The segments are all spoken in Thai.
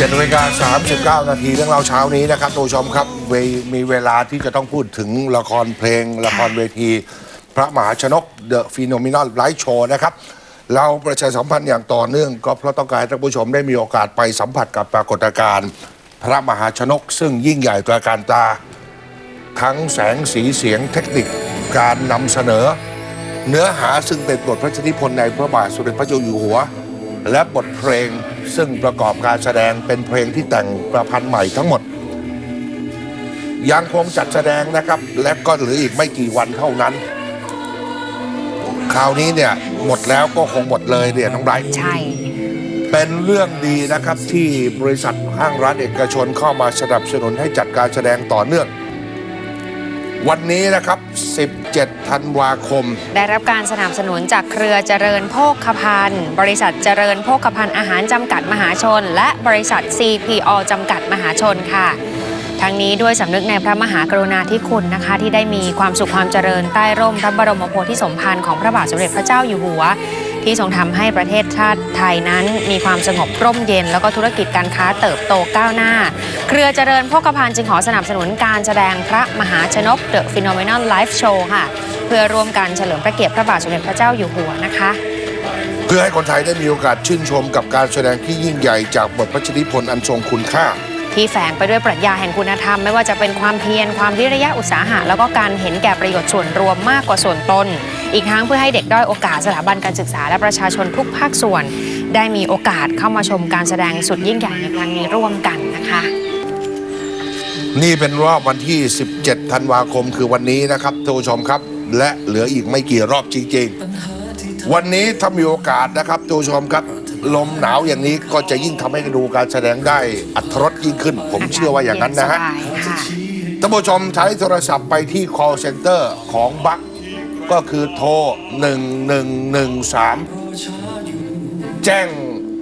เจ็ดนาฬิกา39นาทีเรื่องเราเช้านี้นะครับทุกผู้ชมครับเวมีเวลาที่จะต้องพูดถึงละครเพลง ละครเวที พระมหาชนก The Phenomenal Light Show นะครับ เราประชาสัมพันธ์อย่างต่อเนื่อง ก็เพราะต้องการให้ท่านผู้ชมได้มีโอกาสไปสัมผัสกับปรากฏการณ์ พระมหาชนก ซึ่งยิ่งใหญ่ตระการตา ทั้งแสงสีเสียงเทคนิคการนำเสนอ เนื้อหาซึ่งเป็นบทพระชนิพนธ์ในพระบาทสมเด็จพระเจ้าอยู่หัว และบทเพลงซึ่งประกอบการแสดงเป็นเพลงที่แต่งประพันธ์ใหม่ทั้งหมด ยังคงจัดแสดงนะครับ และก็เหลืออีกไม่กี่วันเท่านั้น คราวนี้เนี่ยหมดแล้วก็คงหมดเลยเนี่ยน้องไบรท์ใช่ เป็นเรื่องดีนะครับที่บริษัทห้างร้านเอกชนเข้ามาสนับสนุนให้จัดการแสดงต่อเนื่อง วันนี้นะครับ 17 ธันวาคม ได้รับการสนับสนุนจากเครือเจริญโภคภัณฑ์ บริษัทเจริญโภคภัณฑ์อาหารจำกัดมหาชน และบริษัท CPO จำกัดมหาชนค่ะ ทั้งนี้ด้วยสำนึกในพระมหากรุณาธิคุณนะคะ ที่ได้มีความสุขความเจริญใต้ร่มพระบรมโพธิสมภารของพระบาทสมเด็จพระเจ้าอยู่หัว ที่ทรงทำให้ประเทศชาติไทยนั้น มีความสงบร่มเย็น แล้วก็ธุรกิจการค้าเติบโตก้าวหน้า เครือเจริญโภคภัณฑ์จึงขอสนับสนุนการแสดงพระมหาชนก The Phenomenal Live Show ค่ะ เพื่อร่วมกันเฉลิมพระเกียรติพระบาทสมเด็จพระเจ้าอยู่หัวนะคะเพื่อให้คนไทยได้มีโอกาสชื่นชมกับการแสดงที่ยิ่งใหญ่จากบทพระชนิพนธ์อันทรงคุณค่า ที่แฝงไปด้วยปรัชญาแห่งคุณธรรม ไม่ว่าจะเป็นความเพียรความวิริยะอุตสาหะ แล้วก็การเห็นแก่ประโยชน์ส่วนรวมมากกว่าส่วนตน อีกทั้งเพื่อให้เด็กด้อยโอกาสสถาบันการศึกษาและประชาชนทุกภาคส่วน ได้มีโอกาสเข้ามาชมการแสดงสุดยิ่งใหญ่ในครั้งนี้ร่วมกันนะคะนี่เป็นรอบวันที่ 17 ธันวาคมคือวันนี้นะครับท่านผู้ชมครับ และเหลืออีกไม่กี่รอบจริงๆ วันนี้ถ้ามีโอกาสนะครับท่านผู้ชมครับ ลมหนาวอย่างนี้ก็จะยิ่งทำให้ดูการแสดงได้อัตรสยิ่งขึ้น ผมเชื่อว่าอย่างนั้นนะฮะสบายค่ะท่านผู้ชมใช้โทรศัพท์ไปที่ call center ของบัค ก็คือโทร 1113 แจ้ง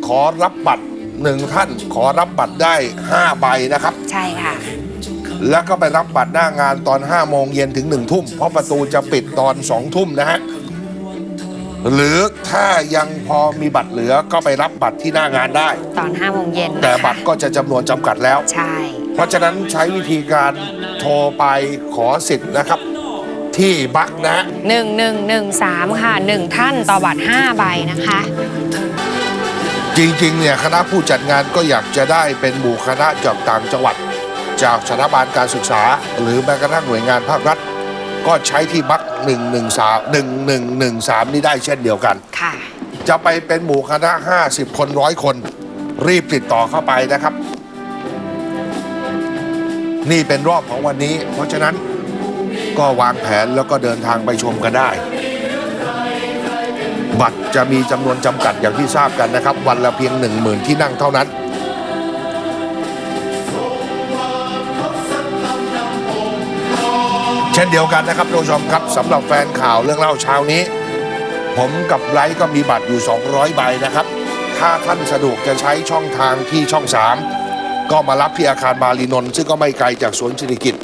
ขอรับบัตรหนึ่งท่านขอรับบัตรได้ 5 ใบนะครับ ใช่ค่ะ แล้วก็ไปรับบัตรหน้างานตอน 5 โมงเย็นถึง 1 ทุ่ม เพราะประตูจะปิดตอน 2 ทุ่มนะฮะ หรือถ้ายังพอมีบัตรเหลือก็ไปรับบัตรที่หน้างานได้ ตอน 5 โมงเย็นแต่บัตรก็จะจำนวนจำกัดแล้ว ใช่ เพราะฉะนั้นใช้วิธีการโทรไปขอสิทธิ์นะครับ ที่บักนะ 1113 ค่ะ 1 ท่านต่อบัตร 5 ใบนะคะ จริงๆ เนี่ยคณะผู้จัดงานก็อยากจะได้เป็นหมู่คณะจากต่างจังหวัด จากสถาบันการศึกษา หรือแม้กระทั่งหน่วยงานภาครัฐ ก็ใช้ที่บัก113 1113 นี่ได้เช่นเดียวกัน ค่ะ จะไปเป็นหมู่คณะ 50 คนร้อยคน รีบติดต่อเข้าไปนะครับ นี่เป็นรอบของวันนี้ เพราะฉะนั้น ก็วางแผนแล้วก็เดินทางไปชมกันได้ บัตรจะมีจำนวนจำกัดอย่างที่ทราบกันนะครับ วันละเพียง 1 0,000 ที่นั่งเท่านั้น เช่นเดียวกันนะครับท่านผู้ชมครับสำหรับแฟนข่าวเรื่องเล่าเช้านี้ ผมกับไลท์ก็มีบัตรอยู่ 200 ใบนะครับ ถ้าท่านสะดวกจะใช้ช่องทางที่ช่อง 3 ก็มารับที่อาคารบาลีนนท์ซึ่งก็ไม่ไกลจากสวนสิริกิต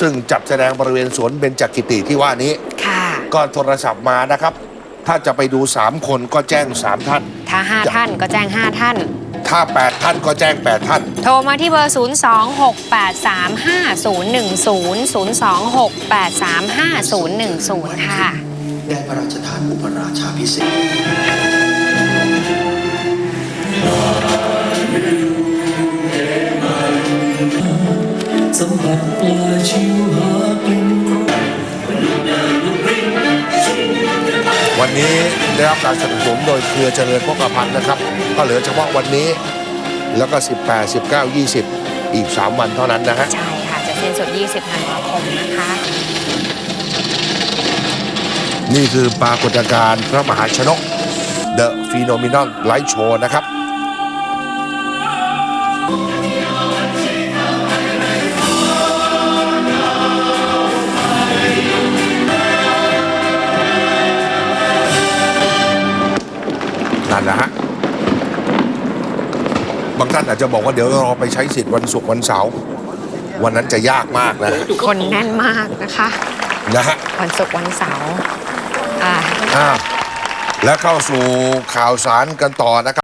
ซึ่งจัดแสดงบริเวณสวนเบญจกิติที่ว่านี้ ค่ะ ก็โทรศัพท์มานะครับ ถ้าจะไปดู 3 คนก็แจ้ง 3 ท่าน ถ้า 5 ท่านก็แจ้ง 5 ท่าน ถ้า 8 ท่านก็แจ้ง 8 ท่าน โทรมาที่เบอร์ 026835010 026835010 ค่ะ ได้พระราชทานอุปราชาพิเศษ สัมผัสปลายชิวหากลิ่นวันนี้ได้รับการสนับสนุนโดยเครือเจริญพกพันธ์นะครับ ก็เหลือเฉพาะวันนี้ แล้วก็ 18 19 20 อีก 3 วันเท่านั้นนะฮะ ใช่ค่ะ จะสิ้นสุด20ธันวาคมนะคะ นี่คือปรากฏการณ์พระมหาชนก The Phenomenal Light Show นะครับ บางท่านอาจจะบอกว่าเดี๋ยวรอไปใช้สิทธิ์วันศุกร์วันเสาร์วันนั้นจะยากมากนะคนแน่นมากนะคะ นะฮะวันศุกร์วันเสาร์อ่า อ่าและเข้าสู่ข่าวสารกันต่อนะครับ